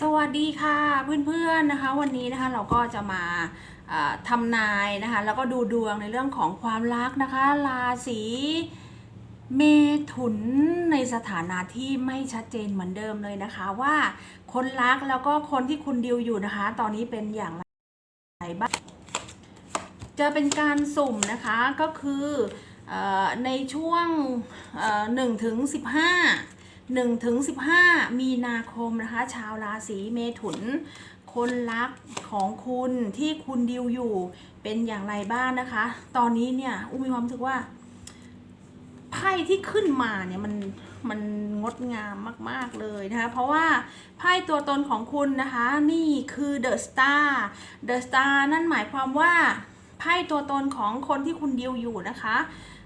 สวัสดีค่ะเพื่อนๆนะคะ วันนี้นะคะเราก็จะมาเอ่อทำนายนะคะแล้วก็ดูดวงในเรื่องของความรักนะคะราศีเมถุนในสถานะที่ไม่ชัดเจนเหมือนเดิมเลยนะคะว่าคนรักแล้วก็คนที่คุณดิวอยู่นะคะ ตอนนี้เป็นอย่างไรบ้างจะเป็นการสุ่มนะคะก็คือออในช่วงหนึ่งถึงสิบห้า 1ถึง15 มีนาคมนะคะ ชาวราศีเมถุน คนรักของคุณที่คุณดิวอยู่เป็นอย่างไรบ้างนะคะ ตอนนี้เนี่ยอุ้มมีความรู้สึกว่าไพ่ที่ขึ้นมาเนี่ยมันมันงดงามมาก ๆ เลยนะคะ เพราะว่าไพ่ตัวตนของคุณนะคะ นี่คือเดอะสตาร์เดอะสตาร์นั่นหมายความว่าไพ่ตัวตนของคนที่คุณดิวอยู่นะคะ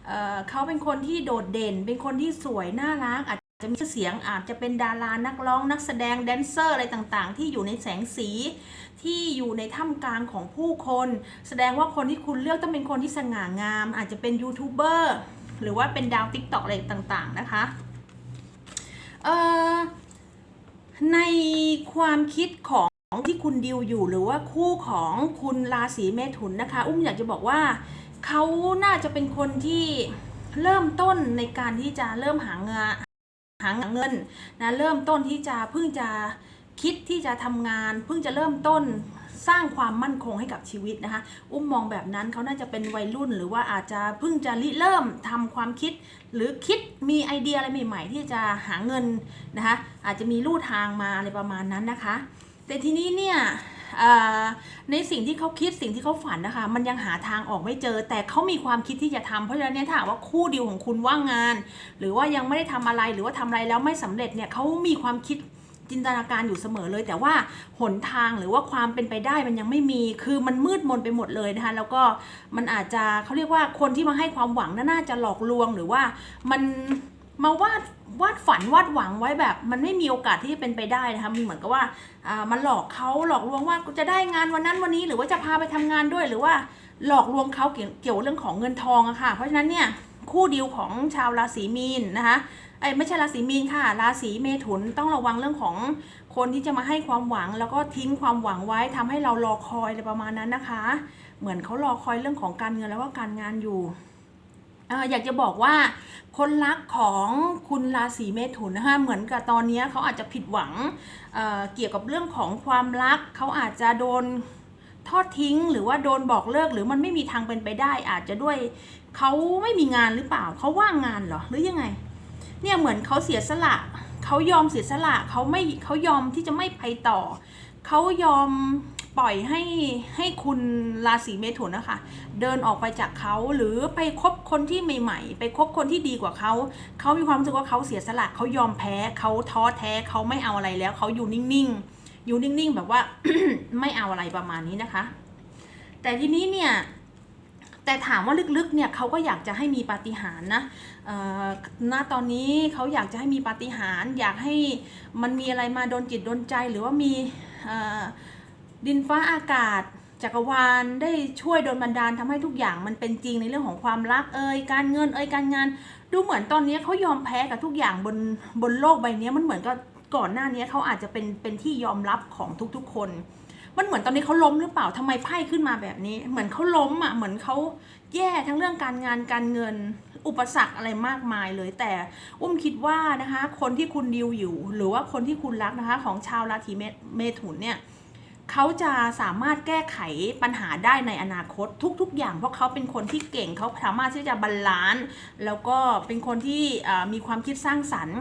เเขาเป็นคนที่โดดเด่น เป็นคนที่สวยน่ารักอาจ จะมีชื่อเสียงอาจจะเป็นดารานักร้องนักแสดงแดนเซอร์อะไรต่างๆ ที่อยู่ในแสงสีที่อยู่ในท่ามกลางของผู้คน แสดงว่าคนที่คุณเลือกต้องเป็นคนที่สง่างาม อาจจะเป็นยูทูบเบอร์หรือว่าเป็นดาวติ๊กต็อกอะไรต่างๆนะคะเอ่อในความคิดของที่คุณดิวอยู่หรือว่าคู่ของคุณราศีเมถุนนะคะ อุ้มอยากจะบอกว่าเขาน่าจะเป็นคนที่เริ่มต้นในการที่จะเริ่มหางาน หาเงินนะเริ่มต้นที่จะเพิ่งจะคิดที่จะทำงาน เพิ่งจะเริ่มต้นสร้างความมั่นคงให้กับชีวิตนะคะ อุ้มมองแบบนั้นเขาน่าจะเป็นวัยรุ่น หรือว่าอาจจะเพิ่งจะริเริ่มทำความคิด หรือคิดมีไอเดียอะไรใหม่ ๆ ที่จะหาเงินนะคะอาจจะมีลู่ทางมาอะไรประมาณนั้นนะคะ แต่ทีนี้เนี่ย ในสิ่งที่เขาคิดสิ่งที่เขาฝันนะคะ มันยังหาทางออกไม่เจอ แต่เขามีความคิดที่จะทำเพราะฉะนั้นเนี่ยถ้าหากว่าคู่ดีลของคุณว่างงาน หรือว่ายังไม่ได้ทำอะไรหรือว่าทำอะไรแล้วไม่สำเร็จเนี่ยเขามีความคิดจินตนาการอยู่เสมอเลย แต่ว่าหนทางหรือว่าความเป็นไปได้มันยังไม่มีคือมันมืดมนไปหมดเลยนะคะแล้วก็มันอาจจะเขาเรียกว่าคนที่มาให้ความหวังน่าจะหลอกลวงหรือว่ามัน มาวาดวาดฝันวาดหวังไว้แบบ มันไม่มีโอกาสที่จะเป็นไปได้นะคะมันเหมือนกับว่าอ่ามันหลอกเขาหลอกลวงว่าจะได้งานวันนั้นวันนี้ หรือว่าจะพาไปทำงานด้วย หรือว่าหลอกลวงเขาเกี่ยวเกี่ยวเรื่องของเงินทองอะค่ะ เพราะฉะนั้นเนี่ยคู่ดีลของชาวราศีมีนนะคะไอ้ไม่ใช่ราศีมีนค่ะ ราศีเมถุนต้องระวังเรื่องของคนที่จะมาให้ความหวัง แล้วก็ทิ้งความหวังไว้ทำให้เรารอคอยอะไรประมาณนั้นนะคะ เหมือนเขารอคอยเรื่องของการเงินแล้วก็การงานอยู่ออยากจะบอกว่า คนรักของคุณราศีเมถุนนะคะเหมือนกับตอนนี้เขาอาจจะผิดหวังเเกี่ยวกับเรื่องของความรักเขาอาจจะโดนทอดทิ้งหรือว่าโดนบอกเลิกหรือมันไม่มีทางเป็นไปได้ อาจจะด้วยเขาไม่มีงานหรือเปล่าเขาว่างงานเหรอหรือยังไง เนี่ยเหมือนเขาเสียสละเขายอมเสียสละเขาไม่เขายอมที่จะไม่ไปต่อเขายอม ปล่อยให้ให้คุณราศีเมถุนนะคะ เดินออกไปจากเขาหรือไปคบคนที่ใหม่ ๆ ไปคบคนที่ดีกว่าเขาเขามีความรู้สึกว่าเขาเสียสละเขายอมแพ้เขาท้อแท้เขาไม่เอาอะไรแล้วเขาอยู่นิ่งๆ อยู่นิ่งๆ แบบว่าไม่เอาอะไรประมาณนี้นะคะ แต่ทีนี้เนี่ยแต่ถามว่าลึกๆ เนี่ยเขาก็อยากจะให้มีปาฏิหาริย์นะณตอนนี้เขาอยากจะให้มีปาฏิหาริย์อยากให้มันมีอะไรมาโดนจิตโดนใจหรือว่ามีอ ดินฟ้าอากาศ จักรวาลได้ช่วยโดนบันดาลทำให้ทุกอย่างมันเป็นจริงในเรื่องของความรักเอ่ยการเงินเอ่ยการงาน ดูเหมือนตอนนี้เขายอมแพ้กับทุกอย่างบนบนโลกใบนี้มันเหมือนกับก่อนหน้านี้เขาอาจจะเป็นเป็นที่ยอมรับของทุกๆคน มันเหมือนตอนนี้เขาล้มหรือเปล่าทำไมไพ่ขึ้นมาแบบนี้ เหมือนเขาล้มอะเหมือนเขาแย่ทั้งเรื่องการงานการเงิน อุปสรรคอะไรมากมายเลย แต่อุ้มคิดว่านะคะ คนที่คุณดิวอยู่ หรือว่าคนที่คุณรักนะคะ ของชาวราศีเมเมถุนเนี่ย เขาจะสามารถแก้ไขปัญหาได้ในอนาคตทุก ๆ อย่าง เพราะเขาเป็นคนที่เก่งเขาสามารถที่จะบาลานซ์แล้วก็เป็นคนที่มีความคิดสร้างสรรค์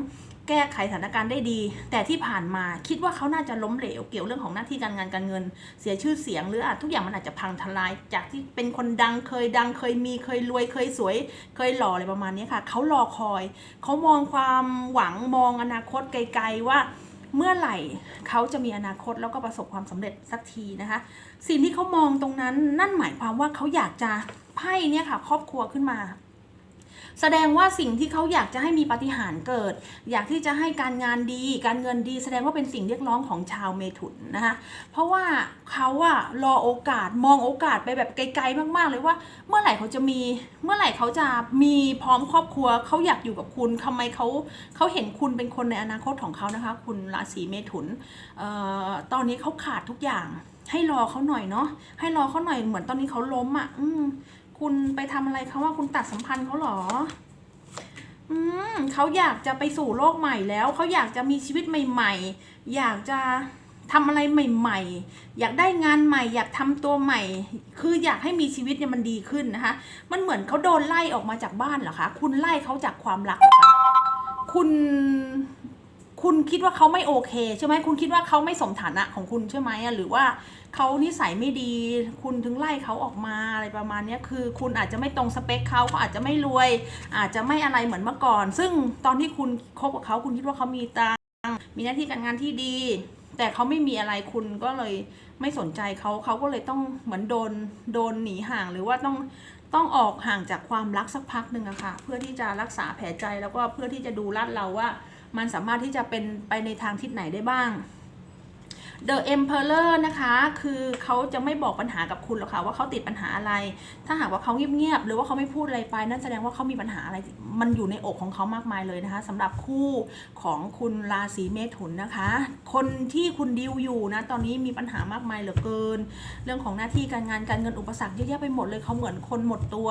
แก้ไขสถานการณ์ได้ดี แต่ที่ผ่านมาคิดว่าเขาน่าจะล้มเหลวเกี่ยวเรื่องของหน้าที่การงานการเงิน เสียชื่อเสียงหรืออาจทุกอย่างมันอาจจะพังทลาย จากที่เป็นคนดังเคยดังเคยมีเคยรวยเคยสวย เคยหล่ออะไรประมาณนี้ค่ะเขารอคอยเขามองความหวังมองอนาคตไกลๆว่า เมื่อไหร่เขาจะมีอนาคตแล้วก็ประสบความสำเร็จสักทีนะคะ สิ่งที่เขามองตรงนั้นนั่นหมายความว่าเขาอยากจะไพ่เนี่ยค่ะ ครอบครัวขึ้นมา แสดงว่าสิ่งที่เขาอยากจะให้มีปาฏิหาริย์เกิด อยากที่จะให้การงานดี การเงินดี แสดงว่าเป็นสิ่งเรียกร้องของชาวเมถุนนะคะเพราะว่าเขาอะรอโอกาสมองโอกาสไปแบบไกลๆมากๆ เลยว่า เมื่อไหร่เขาจะมีเมื่อไหร่เขาจะมีพร้อมครอบครัวเขาอยากอยู่กับคุณทำไมเขาเขาเห็นคุณเป็นคนในอนาคตของเขานะคะ คุณราศีเมถุนเอ่อตอนนี้เขาขาดทุกอย่างให้รอเขาหน่อยเนาะให้รอเขาหน่อยเหมือนตอนนี้เขาล้มอะ่ะอื คุณไปทำอะไรเขาว่าคุณตัดสัมพันธ์เขาเหรอ อืมเขาอยากจะไปสู่โลกใหม่แล้ว เขาอยากจะมีชีวิตใหม่ ๆ อยากจะทำอะไรใหม่ ๆ อยากได้งานใหม่ อยากทำตัวใหม่ คืออยากให้มีชีวิตเนี่ยมันดีขึ้นนะคะ มันเหมือนเขาโดนไล่ออกมาจากบ้านเหรอคะ คุณไล่เขาจากความรักเหรอคะ คุณ คุณคิดว่าเขาไม่โอเคใช่ไหมคุณคิดว่าเขาไม่สมฐานะของคุณใช่ไหมอะหรือว่าเขานิสัยไม่ดี คุณถึงไล่เขาออกมาอะไรประมาณนี้คือ คุณอาจจะไม่ตรงสเปคเขาเขาอาจจะไม่รวย อาจจะไม่อะไรเหมือนเมื่อก่อน ซึ่งตอนที่คุณคบกับเขาคุณคิดว่าเขามีตังมีหน้าที่การงานที่ดี แต่เขาไม่มีอะไรคุณก็เลยไม่สนใจเขาเขาก็เลยต้องเหมือนโดนโดนหนีห่างหรือว่าต้องต้องออกห่างจากความรักสักพักหนึ่งอะค่ะเพื่อที่จะรักษาแผลใจแล้วก็เพื่อที่จะดูลาดเราว่า มันสามารถที่จะเป็นไปในทางทิศไหนได้บ้าง The Emperor นะคะ คือเขาจะไม่บอกปัญหากับคุณหรอกค่ะว่าเขาติดปัญหาอะไร ถ้าหากว่าเขาเงียบๆหรือว่าเขาไม่พูดอะไรไป นั่นแสดงว่าเขามีปัญหาอะไร มันอยู่ในอกของเขามากมายเลยนะคะสำหรับคู่ของคุณราศีเมถุนนะคะ คนที่คุณดิวอยู่นะตอนนี้มีปัญหามากมายเหลือเกิน เรื่องของหน้าที่การงานการเงินอุปสรรคเยอะแยะไปหมดเลยเขาเหมือนคนหมดตัว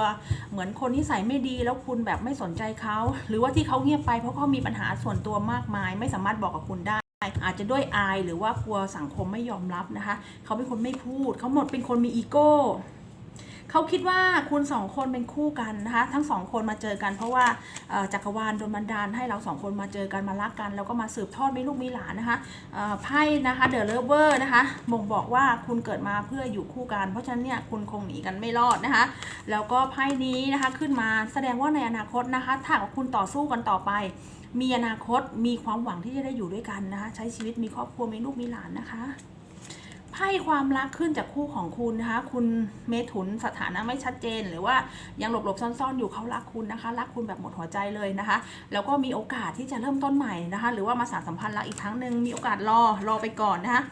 เหมือนคนที่ใส่ไม่ดีแล้วคุณแบบไม่สนใจเขาหรือว่าที่เขาเงียบไปเพราะเขามีปัญหาส่วนตัวมากมาย ไม่สามารถบอกกับคุณได้ อาจจะด้วยอายหรือว่ากลัวสังคมไม่ยอมรับนะคะ เขาเป็นคนไม่พูด เขาหมดเป็นคนมีอีโก้เขาคิดว่าคุณสองคนเป็นคู่กันนะคะ ทั้งสองคนมาเจอกัน เพราะว่าจักรวาลโดนบันดาลให้เราสองคนมาเจอกันมารักกัน แล้วก็มาสืบทอดมีลูกมีหลานนะคะไพ่นะคะเดอะเลเวอร์นะคะบ่งบอกว่าคุณเกิดมาเพื่ออยู่คู่กัน เพราะฉะนั้นเนี่ยคุณคงหนีกันไม่รอดนะคะ แล้วก็ไพ่นี้นะคะขึ้นมาแสดงว่าในอนาคตนะคะ ถ้าคุณต่อสู้กันต่อไป มีอนาคตมีความหวังที่จะได้อยู่ด้วยกันนะคะ ใช้ชีวิตมีครอบครัวมีลูกมีหลานนะคะ ไพ่ความรักขึ้นจากคู่ของคุณนะคะ คุณเมถุนสถานะไม่ชัดเจน หรือว่ายังหลบๆซ่อนๆอยู่เขารักคุณนะคะ รักคุณแบบหมดหัวใจเลยนะคะ แล้วก็มีโอกาสที่จะเริ่มต้นใหม่นะคะ หรือว่ามาสานสัมพันธ์รักอีกครั้งหนึ่งมีโอกาสรอรอไปก่อนนะคะ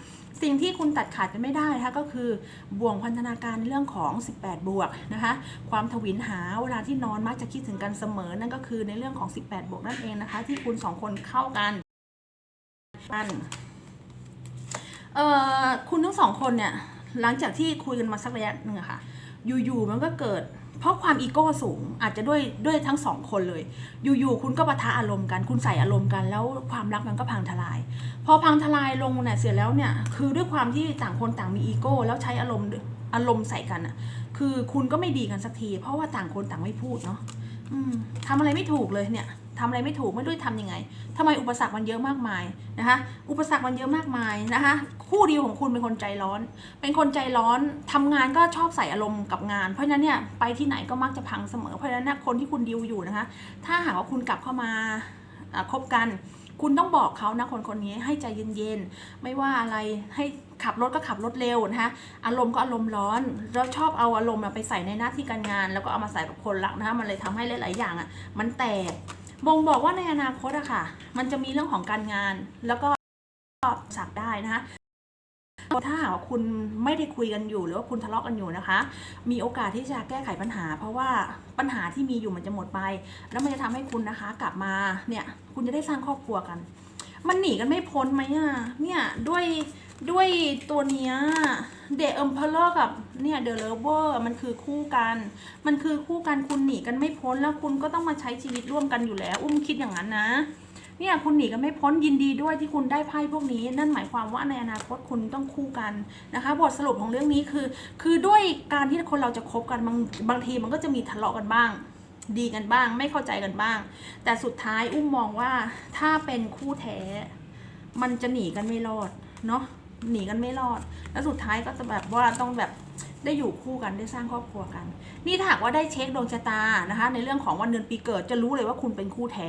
สิ่งที่คุณตัดขาดกันไม่ได้นะคะก็คือบ่วงพันธนาการในเรื่องของ 18 บวกนะคะความทวินหาเวลาที่นอนมักจะคิดถึงกันเสมอนั่นก็คือในเรื่องของ 18 บวกนั่นเองนะคะ ที่คุณสองคนเข้ากันกัน เออคุณทั้งสองคนเนี่ยหลังจากที่คุยกันมาสักระยะหนึ่งอะค่ะ อยู่ๆมันก็เกิด เพราะความอีโก้สูงอาจจะด้วยด้วยทั้งสองคนเลย อยู่ๆคุณก็ปะทะอารมณ์กัน คุณใส่อารมณ์กัน แล้วความรักมันก็พังทลาย พอพังทลายลงเนี่ยเสร็จแล้วเนี่ยคือด้วยความที่ต่างคนต่างมีอีโก้แล้วใช้อารมณ์อารมณ์ใส่กันอะคือคุณก็ไม่ดีกันสักที เพราะว่าต่างคนต่างไม่พูดเนาะทำอะไรไม่ถูกเลยเนี่ย ทำอะไรไม่ถูกไม่รู้จะทำยังไงทำไมอุปสรรคมันเยอะมากมายนะคะ อุปสรรคมันเยอะมากมายนะคะ คู่ดีลของคุณเป็นคนใจร้อน เป็นคนใจร้อนทำงานก็ชอบใส่อารมณ์กับงาน เพราะฉะนั้นเนี่ยไปที่ไหนก็มักจะพังเสมอ เพราะฉะนั้นคนที่คุณดีลอยู่นะคะ ถ้าหากว่าคุณกลับเข้ามาคบกัน คุณต้องบอกเขานะคนคนนี้ให้ใจเย็นๆ ไม่ว่าอะไรให้ขับรถก็ขับรถเร็วนะคะอารมณ์ก็อารมณ์ร้อนแล้วชอบเอาอารมณ์ไปใส่ในหน้าที่การงาน แล้วก็เอามาใส่กับคนรักนะคะมันเลยทำให้หลาย ๆ อย่างอะมันแตก บ่งบอกว่าในอนาคตอะค่ะ มันจะมีเรื่องของการงาน แล้วก็สักได้นะคะถ้าหากว่าคุณไม่ได้คุยกันอยู่หรือว่าคุณทะเลาะกันอยู่นะคะ มีโอกาสที่จะแก้ไขปัญหา เพราะว่าปัญหาที่มีอยู่มันจะหมดไป แล้วมันจะทำให้คุณนะคะ กลับมาเนี่ยคุณจะได้สร้างครอบครัวกัน มันหนีกันไม่พ้นไหมอะเนี่ยด้วย ด้วยตัวเนี้ยเดอะเอมเพลอร์กับเนี่ยเดอะเลเวอร์มันคือคู่กัน มันคือคู่กันคุณหนีกันไม่พ้นแล้วคุณก็ต้องมาใช้ชีวิตร่วมกันอยู่แล้ว อุ้มคิดอย่างนั้นนะเนี่ยคุณหนีกันไม่พ้นยินดีด้วยที่คุณได้ไพ่พวกนี้ นั่นหมายความว่าในอนาคตคุณต้องคู่กันนะคะ บทสรุปของเรื่องนี้คือ คือด้วยการที่คนเราจะคบกันบางบางทีมันก็จะมีทะเลาะกันบ้าง ดีกันบ้าง ไม่เข้าใจกันบ้าง แต่สุดท้ายอุ้มมองว่าถ้าเป็นคู่แท้ มันจะหนีกันไม่รอดเนาะ หนีกันไม่รอด แล้วสุดท้ายก็จะแบบว่าต้องแบบได้อยู่คู่กันได้สร้างครอบครัวกัน นี่ถ้าหากว่าได้เช็คดวงชะตานะคะ ในเรื่องของวันเดือนปีเกิดจะรู้เลยว่าคุณเป็นคู่แท้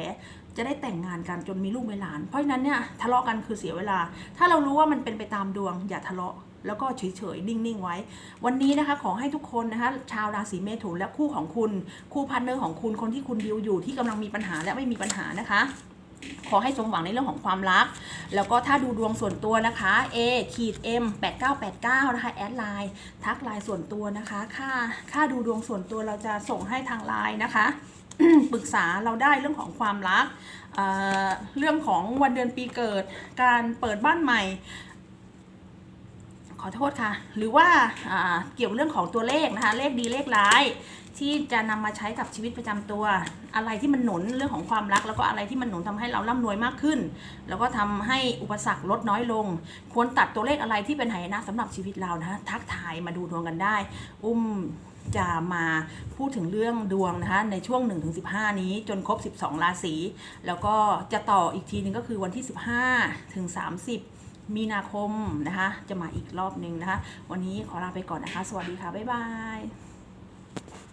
จะได้แต่งงานกันจนมีลูกมีหลาน เพราะฉะนั้นเนี่ยทะเลาะกันคือเสียเวลา ถ้าเรารู้ว่ามันเป็นไปตามดวงอย่าทะเลาะแล้วก็เฉยๆ นิ่ง ๆ ไว้ วันนี้นะคะ ขอให้ทุกคนนะคะ ชาวราศีเมถุนและคู่ของคุณ คู่พันเนอร์ของคุณ คนที่คุณดิวอยู่ที่กำลังมีปัญหาและไม่มีปัญหานะคะ ขอให้สมหวังในเรื่องของความรัก แล้วก็ถ้าดูดวงส่วนตัวนะคะ A ขีด M 8989 นะคะ แอดไลน์ ทักไลน์ส่วนตัวนะคะ ค่า ค่าดูดวงส่วนตัวเราจะส่งให้ทางไลน์นะคะ ปรึกษาเราได้เรื่องของความรักเเรื่องของวันเดือนปีเกิด การเปิดบ้านใหม่ ขอโทษค่ะ หรือว่าเกี่ยวเรื่องของตัวเลขนะคะ เลขดีเลขร้าย ที่จะนำมาใช้กับชีวิตประจำตัว อะไรที่มันหนุนเรื่องของความรัก แล้วก็อะไรที่มันหนุนทำให้เราร่ำรวยมากขึ้น แล้วก็ทำให้อุปสรรคลดน้อยลง ควรตัดตัวเลขอะไรที่เป็นไหนะสำหรับชีวิตเรานะคะทักทายมาดูดวงกันได้ อุ้มจะมาพูดถึงเรื่องดวงนะคะในช่วง 1-15 นี้จนครบ 12 ราศีแล้วก็จะต่ออีกทีหนึงก็คือวันที่ 15 ถึง 30 มีนาคมนะคะ จะมาอีกรอบหนึ่งนะคะ วันนี้ขอลาไปก่อนนะคะ สวัสดีค่ะ บ๊ายบาย